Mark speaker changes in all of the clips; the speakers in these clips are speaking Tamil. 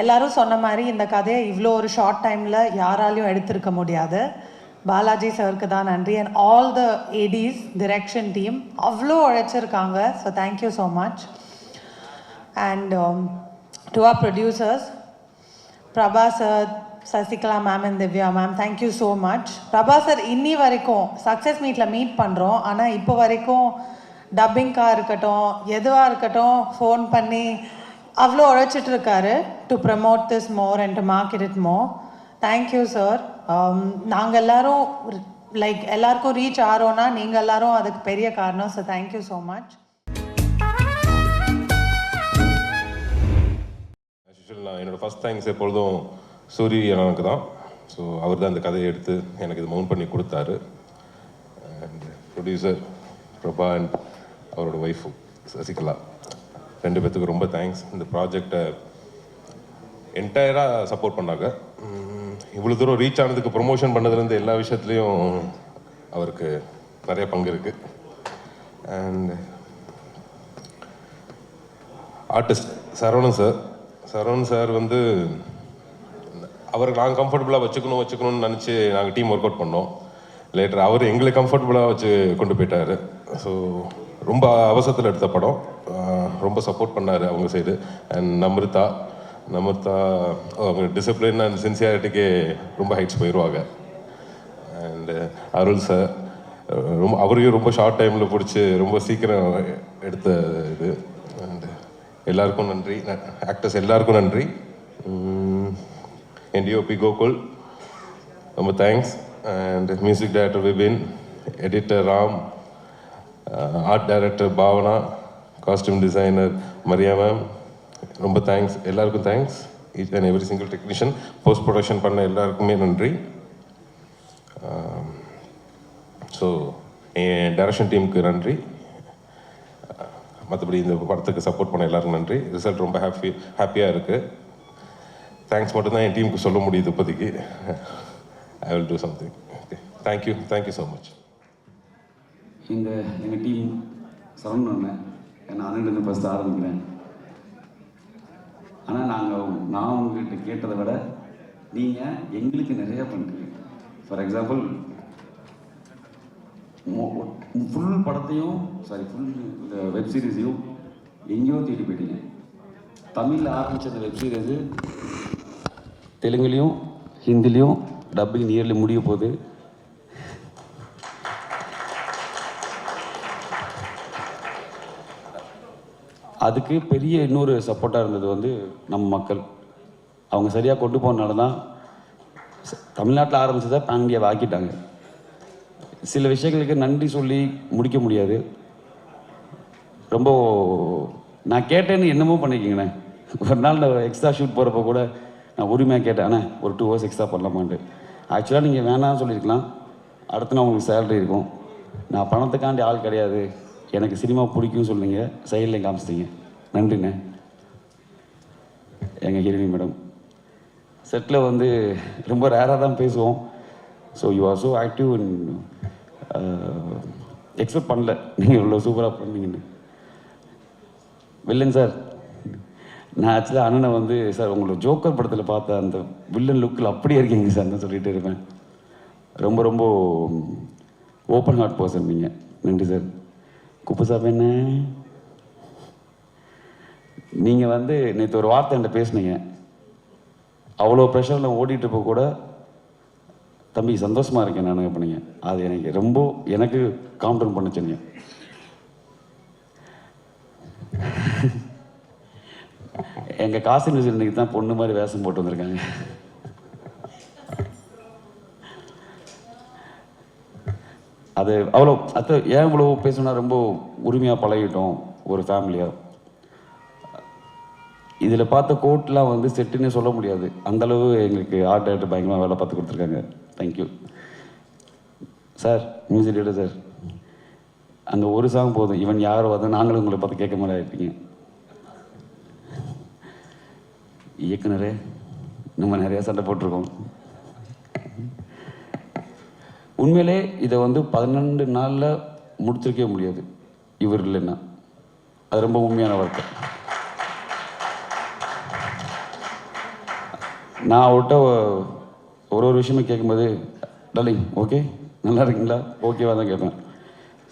Speaker 1: எல்லாரும் சொன்ன மாதிரி இந்த கதையை இவ்வளோ ஒரு ஷார்ட் டைமில் யாராலையும் எடுத்திருக்க முடியாது. பாலாஜி சருக்கு தான் நன்றி. And all the ADs direction team அவ்வளோ உழைச்சிருக்காங்க. So thank you so much and to our producers Prabha sir Sasikala ma'am and Divya ma'am thank you so much Prabha sir இன்னி வரைக்கும் சக்ஸஸ் மீட்டில் மீட் பண்ணுறோம் ஆனால் இப்போ வரைக்கும் டப்பிங்காக இருக்கட்டும் எதுவாக இருக்கட்டும் ஃபோன் பண்ணி அவ்வளோ உழைச்சிட்டு இருக்காரு to promote this more and to market it more thank you sir நாங்கள் எல்லோரும் எல்லாரும் லைக் எல்லாருக்கும் ரீச் ஆகிறோன்னா நீங்கள் எல்லாரும் அதுக்கு பெரிய காரணம். ஸோ தேங்க்யூ ஸோ மச்
Speaker 2: நான் என்னோட ஃபஸ்ட் தேங்க்ஸ் எப்பொழுதும் சூரி எனக்கு தான். ஸோ அவர் தான் இந்த கதையை எடுத்து எனக்கு இது மவுண்ட் பண்ணி கொடுத்தாரு. அண்ட் ப்ரொடியூசர் பிரபா அண்ட் அவரோட ஒய்ஃபு சசிகலா. ரெண்டு பேர்த்துக்கு ரொம்ப தேங்க்ஸ் இந்த ப்ராஜெக்டை என்டையராக சப்போர்ட் பண்ணாங்க. இவ்வளோ தூரம் ரீச் ஆனதுக்கு ப்ரொமோஷன் பண்ணதுலேருந்து எல்லா விஷயத்துலையும் அவருக்கு நிறைய பங்கு இருக்குது and artist Saravanan sir Saravanan sir வந்து அவரை நாங்கள் கம்ஃபர்டபுளாக வச்சுக்கணும் வச்சுக்கணும்னு நினச்சி நாங்கள் டீம் ஒர்க் அவுட் பண்ணோம். லேட்டர் அவர் எங்களை கம்ஃபர்டபுளாக வச்சு கொண்டு போயிட்டார். ஸோ ரொம்ப அவசரத்தில் எடுத்த படம். ரொம்ப சப்போர்ட் பண்ணார் அவங்க சைடு அண்ட் நம்ரிதா நம்ரிதா அவங்க டிசிப்ளின் அண்ட் சின்சியாரிட்டிக்கே ரொம்ப ஹைட்ஸ் போயிடுவாங்க அண்டு அருள் சார் ரொம்ப அவரையும் ரொம்ப ஷார்ட் டைமில் பிடிச்சி ரொம்ப சீக்கிரம் எடுத்த இது. அண்டு எல்லாருக்கும் நன்றி. ஆக்டர்ஸ் எல்லாருக்கும் நன்றி. என் டிஓபி கோகுல் ரொம்ப thanks and music director Vipin editor Ram art director Bhavana costume designer Maria ma'am ரொம்ப தேங்க்ஸ் எல்லாருக்கும் thanks each and every single technician post production பண்ண எல்லாருக்குமே நன்றி. Um, ஸோ என் டைரக்ஷன் டீமுக்கு நன்றி. Uh, மற்றபடி இந்த படத்துக்கு சப்போர்ட் பண்ண எல்லாருக்கும் நன்றி. ரிசல்ட் ரொம்ப ஹாப்பி ஹாப்பியாக இருக்குது தேங்க்ஸ் மட்டும்தான் என் டீமுக்கு சொல்ல முடியுது இப்போதைக்கு. I will do something okay thank you thank you so much
Speaker 3: எங்கள் எங்கள் டீம் சரவணன் அண்ணன். நான் அண்ணன் ஃபஸ்ட்டு ஆரம்பிக்கிறேன். ஆனால் நாங்கள் நான் உங்ககிட்ட கேட்டதை விட நீங்கள் எங்களுக்கு நிறையா பண்ணுறீங்க ஃபார் எக்ஸாம்பிள் ஃபுல் படத்தையும் சாரி ஃபுல் இந்த வெப் சீரிஸையும் எங்கேயோ தேடி போயிட்டீங்க. தமிழில் ஆரம்பித்த அந்த வெப் சீரிஸு தெலுங்குலேயும் ஹிந்திலையும் டப்பிங் நியர்லி முடிய போகுது. அதுக்கு பெரிய இன்னொரு சப்போர்ட்டாக இருந்தது வந்து நம்ம மக்கள். அவங்க சரியாக கொண்டு போனனால தான் தமிழ்நாட்டில் ஆரம்பித்ததை பேன் இந்தியாவை ஆக்கிட்டாங்க. சில விஷயங்களுக்கு நன்றி சொல்லி முடிக்க முடியாது. ரொம்ப நான் கேட்டேன்னு என்னமோ பண்ணிக்கிங்கண்ணே. ஒரு நாள் நான் எக்ஸ்ட்ரா ஷூட் போகிறப்ப கூட நான் உரிமையாக கேட்டேன் அண்ணே ஒரு டூ ஹவர்ஸ் எக்ஸ்ட்ரா பண்ணலாமான்ட்டு. ஆக்சுவலாக நீங்கள் வேணாம்னு சொல்லியிருக்கலாம். அடுத்து நான் உங்களுக்கு சேலரி இருக்கும். நான் பணத்துக்காண்டி ஆள் கிடையாது. எனக்கு சினிமா பிடிக்கும்னு சொன்னீங்க செயலில் காமிச்சிட்டீங்க. நன்றிண்ணே. எங்கள் ஹீரோனி மேடம். செட்டில் வந்து ரொம்ப ரேராக தான் பேசுவோம். So you are so active expect பண்ணல. நீங்கள் இவ்வளோ சூப்பராக பண்ணீங்கன்னு. வில்லன் சார் நான் ஆக்சுவலாக அண்ணனை வந்து சார் உங்களோட ஜோக்கர் படத்தில் பார்த்த அந்த வில்லன் லுக்கில் அப்படியே இருக்கீங்க சார் தான் சொல்லிகிட்டே இருப்பேன். ரொம்ப ரொம்ப ஓப்பன் ஹார்ட் பர்சன் நீங்கள் நன்றி சார் குப்புசாமி என்ன நீங்கள் வந்து நேற்று ஒரு வார்த்தை என்கிட்ட பேசுனீங்க. அவ்வளோ ப்ரெஷரில் ஓடிட்டு இருப்ப கூட தம்பி சந்தோஷமாக இருக்கேன் நான் பண்ணீங்க அது எனக்கு ரொம்ப எனக்கு காம்ப்டன் பண்ணுச்சு நீங்கள் எங்கள் காசு இன்னைக்கு தான் பொண்ணு மாதிரி வேஷம் போட்டு வந்திருக்காங்க. அது அவ்வளோ அத்தை ஏன் இவ்வளோ பேசணும்னா ரொம்ப உரிமையாக பழகிட்டோம் ஒரு ஃபேமிலியாக இதில் பார்த்த கோட்லாம் வந்து செட்டுன்னே சொல்ல முடியாது. அந்த அளவு எங்களுக்கு ஆர்ட் டைரக்டர் பயங்கரமாக வேலை பார்த்து கொடுத்துருக்காங்க. Thank you sir music director sir அந்த ஒரு சாங் போதும். இவன் யார் வந்து நாங்களும் உங்களை பார்த்து கேட்க மாதிரி ஆகிட்டீங்க இயக்குனரே நம்ம நிறையா சண்டை போட்டிருக்கோம். உண்மையிலே இதை வந்து பதினெண்டு நாளில் முடிச்சிருக்கவே முடியாது. இவர் இல்லைன்னா. அது ரொம்ப உண்மையான வார்த்தை. நான் அவர்கிட்ட ஒரு ஒரு விஷயமே கேட்கும்போது டாலிங் ஓகே நல்லா இருக்கீங்களா? ஓகேவா தான் கேட்பேன்.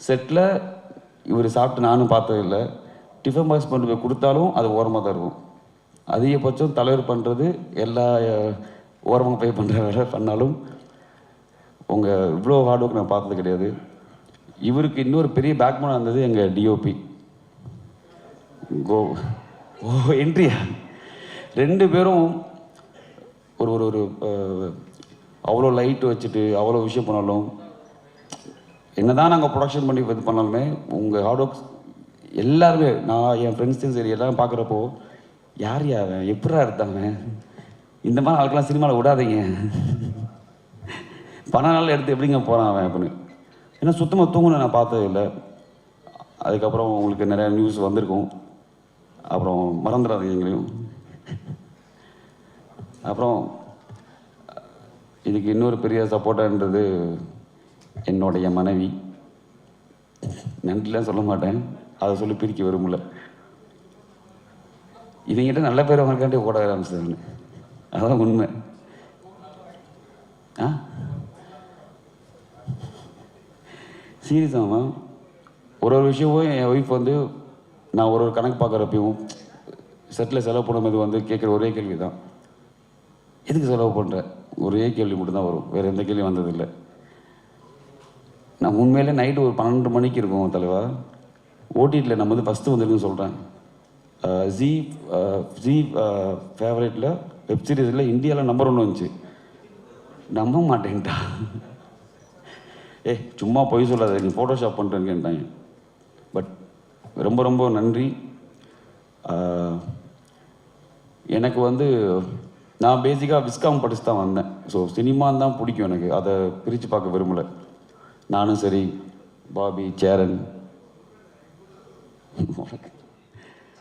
Speaker 3: செட்டில் இவர் சாப்பிட்டு நானும் பார்த்ததில்லை டிஃபன் பாக்ஸ் கொண்டு போய் கொடுத்தாலும் அது ஓரமாக தான் இருக்கும். அதிகபட்சம் தலைவர் பண்ணுறது எல்லா ஓரமாக போய் பண்ணுற வேலை பண்ணாலும் உங்கள் இவ்வளோ ஹார்ட் ஒர்க் நான் பார்த்தது கிடையாது. இவருக்கு இன்னொரு பெரிய பேக்போனாக இருந்தது எங்கள் டிஓபி கோ ஓ என்ட்ரியா ரெண்டு பேரும் ஒரு ஒரு ஒரு அவ்வளோ லைட் வச்சுட்டு அவ்வளோ விஷயம் பண்ணாலும் என்ன தான் நாங்கள் ப்ரொடக்ஷன் பண்ணி இது பண்ணாலுமே உங்கள் ஹார்ட் ஒர்க் எல்லாருமே நான் என் ஃப்ரெண்ட்ஸையும் சரி எல்லாம் பார்க்குறப்போ யார் யார் எப்படா இருந்தாங்க இந்த மாதிரி ஆளுக்கெல்லாம் சினிமாவில் விடாதீங்க. பணம் நாள் எடுத்து எப்படிங்க போகிறான் அவன் அப்படின்னு. ஏன்னா சுத்தமாக தூங்கணும் நான் பார்த்தது இல்லை. அதுக்கப்புறம் உங்களுக்கு நிறையா நியூஸ் வந்திருக்கும். அப்புறம் மறந்துடாதீங்க எங்களையும். அப்புறம் இதுக்கு இன்னொரு பெரிய சப்போர்ட்டான்றது என்னுடைய மனைவி. நன்றிலாம் சொல்ல மாட்டேன். அதை சொல்லி பிரிக்க விரும்பல. இவங்கிட்ட நல்ல பேர் அவங்களுக்காண்டி ஓட ஆரம்பிச்சது அதான் உண்மை. ஆ? சீரியஸாமா ஒரு ஒரு விஷயமும் என் ஒய்ஃப் வந்து நான் ஒரு ஒரு கணக்கு பார்க்குறப்பையும் செட்டில் செலவு பண்ணும்போது வந்து கேட்குற ஒரே கேள்வி தான் எதுக்கு செலவு பண்ணுறேன் ஒரே கேள்வி மட்டும்தான் வரும். வேறு எந்த கேள்வியும் வந்ததில்லை. நான் உண்மையிலே நைட்டு ஒரு பன்னெண்டு மணிக்கு இருக்கும் தலைவா. ஓடிடியில் நம்ம வந்து ஃபஸ்ட்டு வந்துருக்குன்னு சொல்கிறேன் ஜி ஜி ஃபேவரேட்டில் வெப்சீரிஸில் இந்தியாவில் நம்பர் ஒன்று வந்துச்சு. நம்ப மாட்டேன்ட்டா. ஏ சும்மா பொய் சொல்லாத நீ ஃபோட்டோஷாப் பண்ணுறேன்ட்டாங்க பட் ரொம்ப ரொம்ப நன்றி. எனக்கு வந்து நான் பேசிக்காக விஸ்காம் படிச்சு தான் வந்தேன். ஸோ சினிமான்னு தான் பிடிக்கும் எனக்கு. அதை பிரித்து பார்க்க விரும்பலை. நானும் சரி பாபி சேரன்.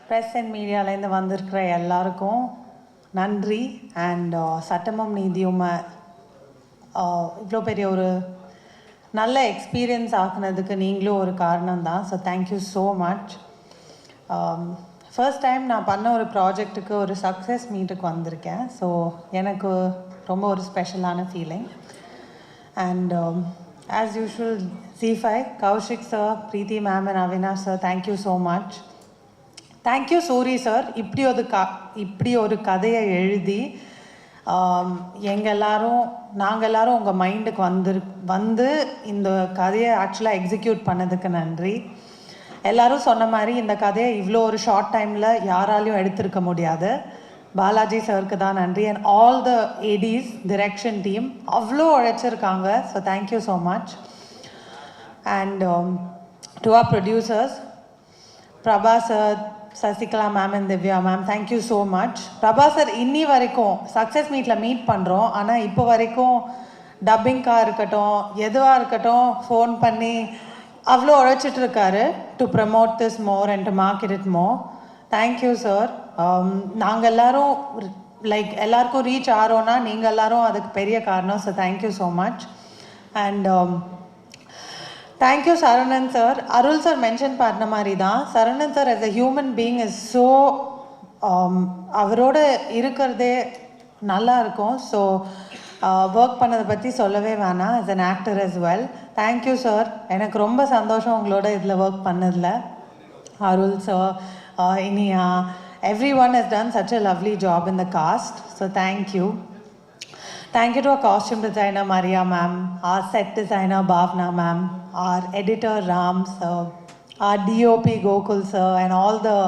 Speaker 1: ப்ரெஸ் அண்ட் மீடியாலேருந்து வந்திருக்கிற எல்லாருக்கும் நன்றி. அண்ட் சட்டமும் நீதியும் இவ்வளோ பெரிய ஒரு நல்ல எக்ஸ்பீரியன்ஸ் ஆக்குனதுக்கு நீங்களும் ஒரு காரணம் தான் so thank you so much first time நான் பண்ண ஒரு ப்ராஜெக்ட்டுக்கு ஒரு சக்ஸஸ் மீட்டுக்கு வந்திருக்கேன். ஸோ எனக்கு ரொம்ப ஒரு ஸ்பெஷலான feeling and as usual C five Koushik sir Preethi ma'am and Avinash sir thank you so much thank you Soori sir இப்படி ஒரு க இப்படி ஒரு கதையை எழுதி எங்கள் எல்லாரும் நாங்கள் எல்லாரும் உங்கள் மைண்டுக்கு வந்து வந்து இந்த கதையை ஆக்சுவலாக எக்ஸிக்யூட் பண்ணதுக்கு நன்றி. எல்லாரும் சொன்ன மாதிரி இந்த கதையை இவ்வளோ ஒரு ஷார்ட் டைமில் யாராலையும் எடுத்திருக்க முடியாது. பாலாஜி சாருக்கு தான் நன்றி. And all the ADs direction team அவ்வளோ உழைச்சிருக்காங்க. So thank you so much and to our producers Prabha sir Sasikala ma'am and Divya ma'am thank you so much Prabha sir இன்னி வரைக்கும் சக்ஸஸ் மீட்டில் மீட் பண்ணுறோம் ஆனால் இப்போ வரைக்கும் டப்பிங்காக இருக்கட்டும் எதுவாக இருக்கட்டும் ஃபோன் பண்ணி அவ்வளோ உழைச்சிட்டு இருக்காரு. To promote this more and to market it more thank you sir நாங்கள் எல்லோரும் லைக் எல்லாருக்கும் ரீச் ஆகிறோன்னா நீங்கள் எல்லாரும் அதுக்கு பெரிய காரணம். So thank you so much and thank you Saravanan sir Arul sir mention பண்ண மாதிரி தான் Saravanan sir as a human being is so அவரோட இருக்கிறதே நல்லா இருக்கும். ஸோ ஒர்க் uh, பண்ணதை பற்றி சொல்லவே வேணாம். As an actor as well thank you sir எனக்கு ரொம்ப சந்தோஷம் உங்களோட இதில் ஒர்க் பண்ணதில். Arul sir Iniya everyone is done such a lovely job in the cast so thank you Thank you to our costume designer Maria ma'am, our set designer Bhavna ma'am, our editor Ram sir, our DOP Gokul sir, and all the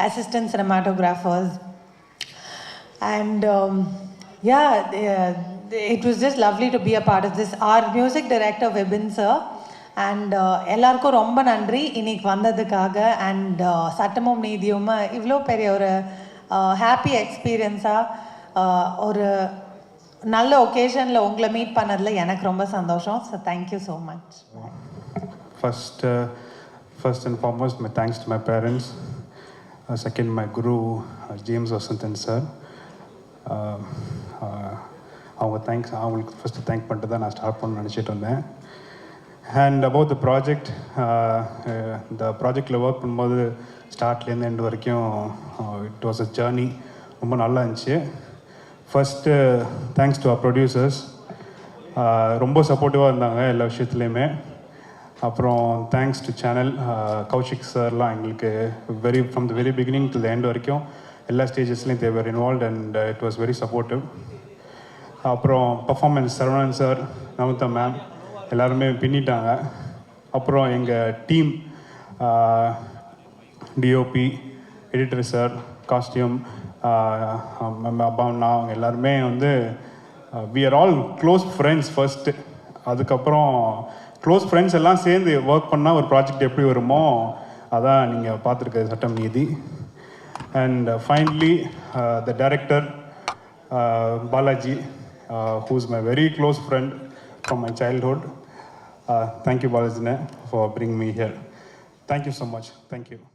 Speaker 1: assistant cinematographers. And um, yeah, they- it was just lovely to be a part of this. Our music director Vibin sir. And எல்லாருக்கும் ரொம்ப நன்றி இன்னைக்கு வந்ததுக்காக அண்ட் சட்டமும் நீதியும் இவ்வளோ பெரிய ஒரு ஹாப்பி எக்ஸ்பீரியன்ஸாக ஒரு நல்ல ஒகேஷனில் உங்களை மீட் பண்ணதில் எனக்கு ரொம்ப சந்தோஷம். So thank you so much
Speaker 4: first first and foremost my thanks to my parents second my guru James Vasanthan sir அவங்க தேங்க்ஸ் அவங்களுக்கு ஃபஸ்ட்டு தேங்க் பண்ணிட்டு தான் நான் ஸ்டார்ட் பண்ண நினச்சிட்டு இருந்தேன். அண்ட் அபவுட் த ப்ராஜெக்ட் இந்த ப்ராஜெக்டில் ஒர்க் பண்ணும்போது ஸ்டார்ட்லேருந்து எண்டு வரைக்கும் இட் வாஸ் அ ஜேர்னி ரொம்ப நல்லா இருந்துச்சு. First thanks to a producers ரொம்ப சப்போர்ட்டிவாக இருந்தாங்க எல்லா விஷயத்துலையுமே. அப்புறம் தேங்க்ஸ் டு சேனல் கௌஷிக் சார்லாம் எங்களுக்கு very from the very beginning to the end வரைக்கும் எல்லா ஸ்டேஜஸ்லையும் they were involve and it was very supportive அப்புறம் performance Saravanan sir Namitha ma'am எல்லாருமே பின்னிட்டாங்க. அப்புறம் எங்கள் team DOP editor sir costume அப்பா நான் அவங்க எல்லாருமே வந்து we are all close friends first அதுக்கப்புறம் க்ளோஸ் ஃப்ரெண்ட்ஸ் எல்லாம் சேர்ந்து ஒர்க் பண்ணால் ஒரு ப்ராஜெக்ட் எப்படி வருமோ அதான் நீங்கள் பார்த்துருக்க Sattam Neethi. And finally the director Balaji whose my very close friend from my childhood thank you பாலாஜினே for bring me here thank you so much thank you